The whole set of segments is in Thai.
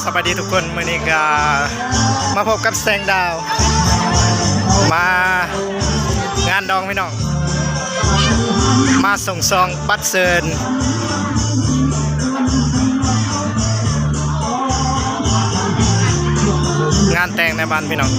สวัสดีทุกคนมือนี้ก็มาพบกับแสงดาว มางานดองพี่น้อง มาส่งซองบัตรเซินงานแต่งในบ้านพี่น้อง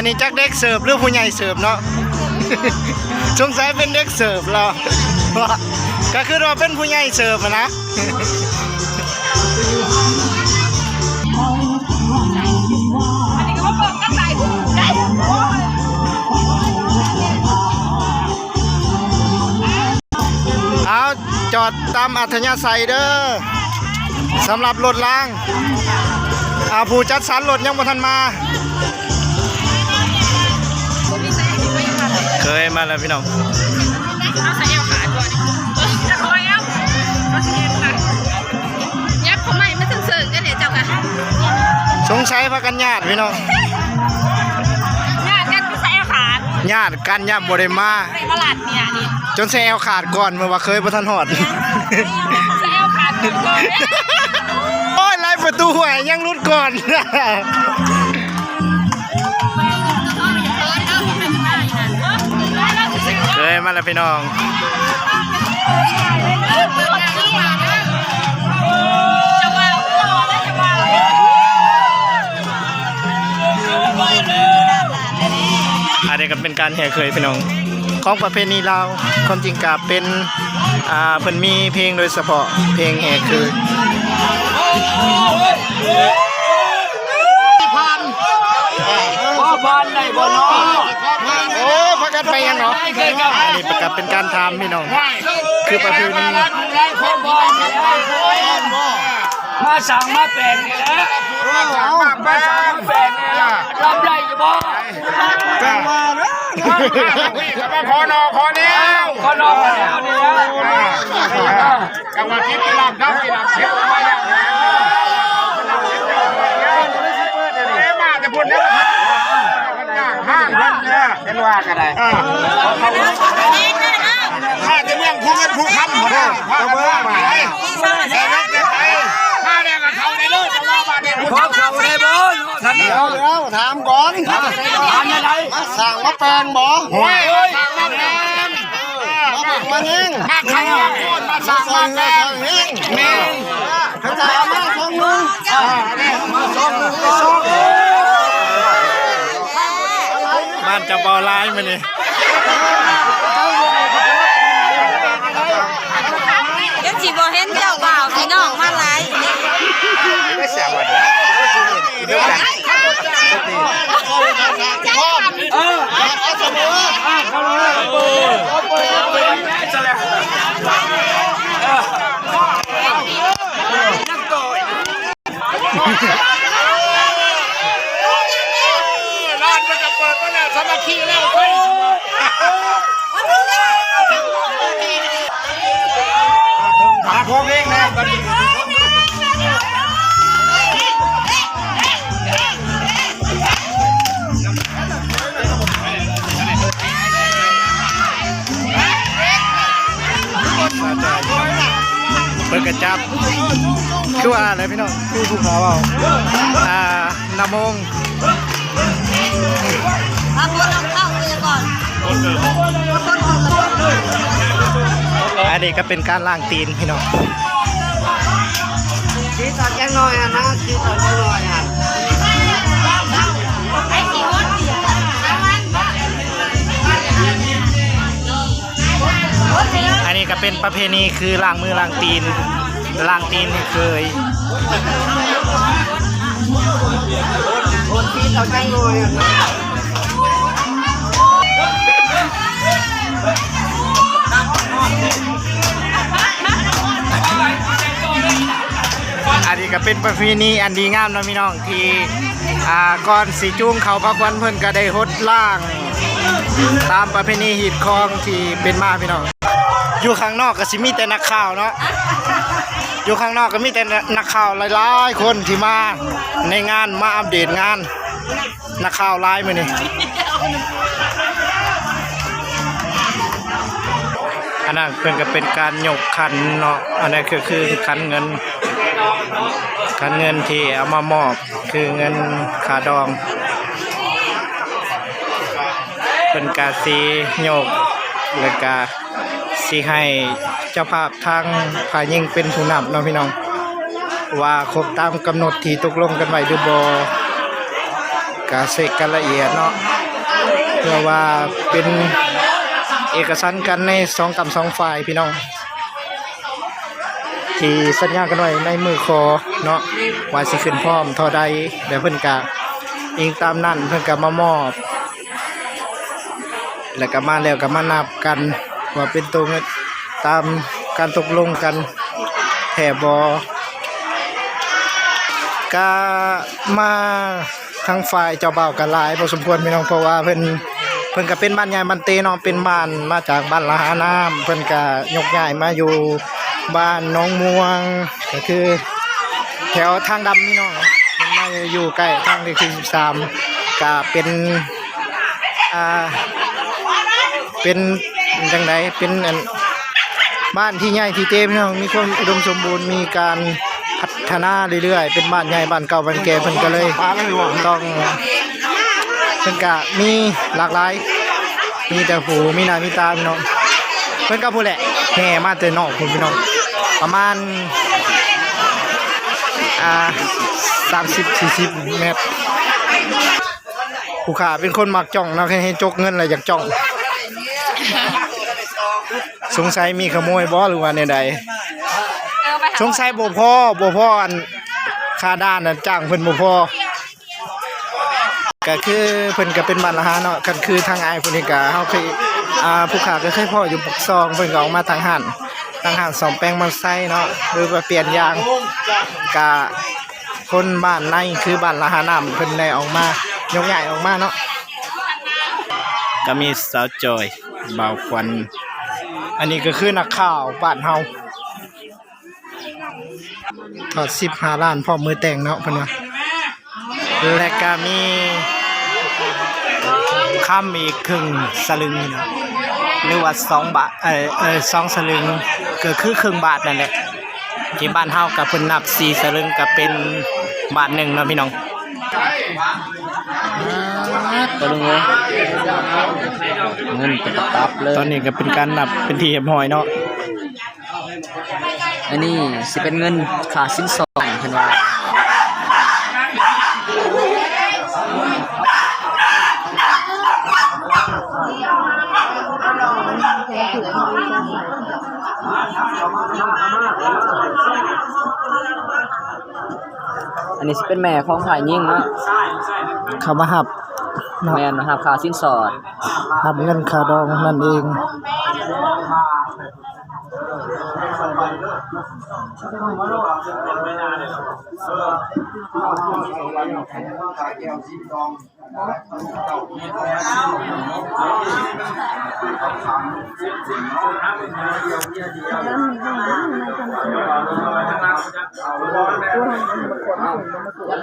อันนี้จักเด็กเสิร์ฟหรือผู้ใหญ่เสิร์ฟเนาะ สงสัยเป็นเด็กเสิร์ฟเราก็คือเราเป็นผู้ใหญ่เสิร์ฟนะอันนี้ก็มาเปิดกระต่ายได้อ้ยเอาจอดตามอัธยาศัยเด้อสำหรับรถล่างอาผู้จัดสรรรถยังบ่ทันมา มาแล้วพี่น้องเอาใส่เอวขาก่อนจะคอยเอวเอาใส่เอวขายับเขาใหม่ไม่ถึงเสิร์ฟกันเนี่ยเจ้าค่ะสงสัยพากันญาติพี่น้องญาติกันใส่เอวขาญาติกันญาติบ่ได้มาในตลาดเนี่ยนี่จนแซวขาดก่อนเมื่อว่าเคยบ่ทันหอดใส่เอวขาถึงก่อนโอ้ยไล่ประตูหวยยังรุดก่อน เคยมาแล้วพี่น้องจะว่าจะว่าอันนี้ก็เป็นการแห่เคยพี่น้อง ของประเพณีลาความจริงกับเป็นอ่าเพิ่นมีเพลงโดยเฉพาะเพลงแห่เคยพ่อบอลได้บอลน้อโอ้ กกันไปยังเนาะอันนี้ประกาศเป็นการทำพี่น้อง คือประเพณีมาสั่งมาแปลงนี่แหละมาสั่งมาแปลงนี่ละรับได้อยู่บ่ก็มามาขอนอขอแนวก็รอมาแล้วนี่ละจังหวัดที่กีฬาเก้ากีฬาเที่ยมาแล้วเอ๊ะมาจะพูดแล้ว ห้างพันเนี่ยเป็นว่ากันได้ถ้าจะเมืองภูเงินภูคำหมดแล้วพาเมืองไปแต่รถจะไปถ้าแดงกับเขาในเลิศจะว่ามาเนี่ยคุณพ่อเขาได้บอลท่านนี่เอาแล้วถามก่อนทำอะไรมาสั่งมาแปลงบ่โอ้ยทางมาแดงมาบักมาเองมาขังมาโคนมาสั่งมาแดงเองนี่เขาจะเอามาสองมือมาส่งมาส่ง บ้านจะบอลายมานี่ยังจีบเห็นเจ้าบ่าวพี่น้องมาหลายไม่เสียวันเดียวกันเออเอาเสมอเขาเลย พี่น้องคือภูเขาเอาอ่านามงเอาคนเอาเข้าไปก่อนอันนี้ก็เป็นการล้างตีนพี่น้องชี้ตัดแกงหน่อยนะชี้ตัดแกงหน่อยอะไอ้กี่คนเดียวเอามันบ่อันนี้ก็เป็นประเพณีคือล้างมือล้างตีน ล้างตีนให้เคยคนชี้ตัดแกงหน่อยอันนี้ก็เป็นประเพณีอันดีงามนะพี่น้องที่อ่าก่อนสีจุ้งเขาพักวันเพิ่นก็ได้หดล่าง ตามประเพณีหีดคองที่เป็นมาพี่น้อง อยู่ข้างนอกก็สิมีแต่นักข่าวเนาะ อยู่ข้างนอกก็มีแต่นักข่าวหลายๆคนที่มาในงานมาอัปเดตงาน นักข่าวไลน์มานี่อันนั้นเพิ่อนก็เป็นการยกขันเนาะอันนั้นคือคือขันเงินขันเงินที่เอามามอบคือเงินขาดอง เป็นกาสีโยกแล้วก็ สีให้เจ้าภาพทางพายิ่งเป็นผู้นำเนาะพี่น้อง ว่าครบตามกำหนดที่ตกลงกันไว้หรือบ่กาเสกกันละเอียดเนาะเพื่อว่าเป็นเอกสารกันในสองกับสองฝ่ายพี่น้อง ที่สัญญากันไว้ในมือคอเนาะว่าสิขึ้นพร้อมเท่าใดเดี๋ยวเพิ่นกะอิงตามนั่นเพิ่นกะมามอบ แล้วก็มาแล้วก็มานับกัน ว่าเป็นตัวเงินตามการตกลงกันแถบอก็มาทั้งฝ่ายเจ้าบ่าวกันหลายพอสมควรพี่น้องเพราะว่าเพิ่นเพิ่นก็เป็นบ้านใหญ่บ้านเตเนาะเป็นบ้านมาจากบ้านละหาน้ำเพิ่นก็ยกย้ายมาอยู่บ้านน้องม่วงก็คือ แถวทางดำนี่เนาะเพิ่นมาอยู่ใกล้ทางที่คือ13ก็เป็นอ่าเป็น จังไดเป็นอันบ้านที่ใหญ่ที่เต็มพี่น้องมีความอุดมสมบูรณ์มีการพัฒนาเรื่อยๆ เป็นบ้านใหญ่บ้านเก่าบ้านแก่เพิ่นก็เลยต้องเพิ่นก็มีหลากหลาย มีแต่หูมีหน้ามีตาพี่น้องเพิ่นก็พูดแหละแห่มาแต่นอกพุ่นพี่น้องประมาณอ่า30 40เมตรผู้ขาเป็นคนมักจ้องนะให้จกเงินอะไรอยากจ้อง สงสัยมีขโมยบ่หรือว่าในใดเออไปหาสงสัยบ่พอบ่พออันค่าด้านน่ะจ้างเพิ่นบ่พอก็คือเพิ่นก็เป็นบ้านละหาเนาะกันคือทางอ้ายเพิ่นนี่ก็เฮาเคยอ่าผู้ขาก็เคยพ่ออยู่ปักซองเพิ่นก็ออกมาทางหันทางหันสองแปลงมาใส่เนาะหรือว่าเปลี่ยนยางก็คนบ้านในคือบ้านละหาน้ำเพิ่นได้ออกมายกย้ายออกมาเนาะก็มีสาวจอยบ่าวควัน อันนี้ก็คือนักข่าวบ้านเฮาถอดสิบห้าล้านพร้อมือแต่งเนาะพิ่นว่าและก็มีค่ำอีกครึ่งสลึงนี่เนาะหรือว่าสองบาทเออเออสองสลึงก็คือครึ่งบาทนั่นแหละที่บ้านเฮากับเพิ่นนับสี่สลึงก็เป็นบาทหนึ่งเนาะพี่น้อง ตัวลุงเลยเงินเป็นตับเลยตอนนี้ก็เป็นการนับเป็นทีเรียบร้อยเนาะอันนี้สิเป็นเงินค่าสินสอดเพิ่นว่า อันนี้สิเป็นแม่ของฝ่ายยิ่งเนาะเขามาหับเนาะแม่นนะครับค่าสินสอดหับเงินค่าดองนั่นเอง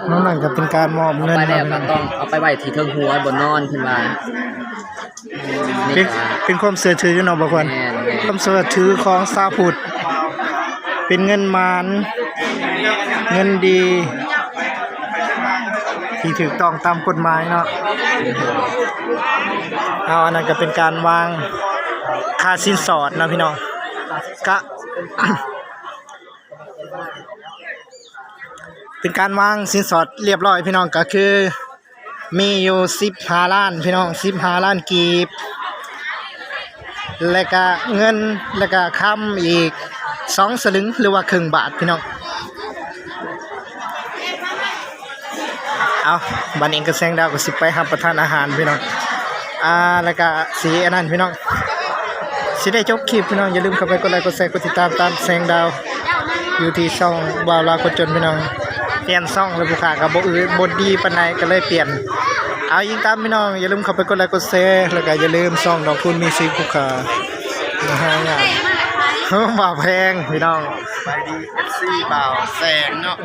นั่นนั่นก็เป็นการมอบเงินไปแล้วเนาะก็ต้องเอาไปไว้ที่เทิงหัวบนนอนเพิ่นว่าเป็นี่นก็เป็นความเสื่อถือเนาะบางคนแม่นความเสื่อถือของซาพุทธเป็นเงินมาน เงินดี ที่ถูกต้องตามกฎหมายเนาะเอาอันนั้นก็เป็นการวางค่าสินสอดนะพี่น้องกะเป็นการวางสินสอดเรียบร้อยพี่น้องก็คือ มีอยู่สิบห้าล้านพี่น้องสิบห้าล้านกีบ แล้วก็เงินแล้วก็คำอีกสองสลึงหรือว่าครึ่งบาทพี่น้อง เอาบันเองก็แซงดาวก็สิไปรับประทานอาหารพี่น้องอ่าแล้วก็สีอันนั้นพี่น้องสิได้จบคลิปพี่น้องอย่าลืมเข้าไปกดไลค์กดแชร์กดติดตามตามแซงดาวอยู่ที่ช่องบาวลาคนจนพี่น้องเปลี่ยนช่องแล้วผู้ขากับบอือบดีปานใดก็เลยเปลี่ยน เอายิงตามพี่น้องอย่าลืมเข้าไปกดไลค์กดแชร์แล้วก็อย่าลืมช่องดอกคุณมีซีผู้ขานะฮะเนี่ยบ่าวแพงพี่น้องไปดีเอฟซีบ่าวแสงเนาะ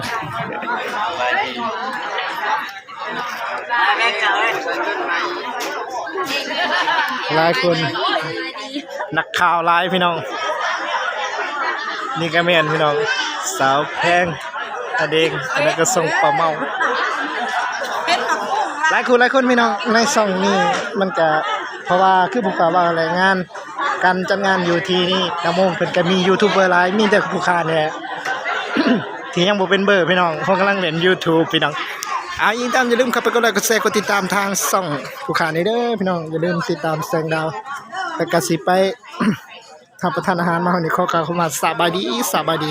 หลายคน นักข่าวหลายพี่น้อง นี่ก็แม่นพี่น้อง สาวแพงตาเดงอันนั้นก็ส่งปลาเมาหลายคนหลายคนพี่น้องในซ่องนี้มันก็เพราะว่าคือผู้ข่าวว่าอะไรงานการจัดงานอยู่ที่นี่นำมงเพิ่นก็มียูทูบเบอร์หลายมีแต่ผู้ค้าเนี่ยที่ยังบ่เป็นเบอร์พี่น้องเพิ่นกำลังเล่น YouTube พี่น้อง อาอิงตามอย่าลืมเข้าไปกดไลค์กดแชร์กดติดตามทางส่องผู้ขานี่เด้อพี่น้องอย่าลืมติดตามแสงดาวแต่กระสิไปทำประทานอาหารมาวันนี้ขอกล่าวคำว่าสบายดีสบายดี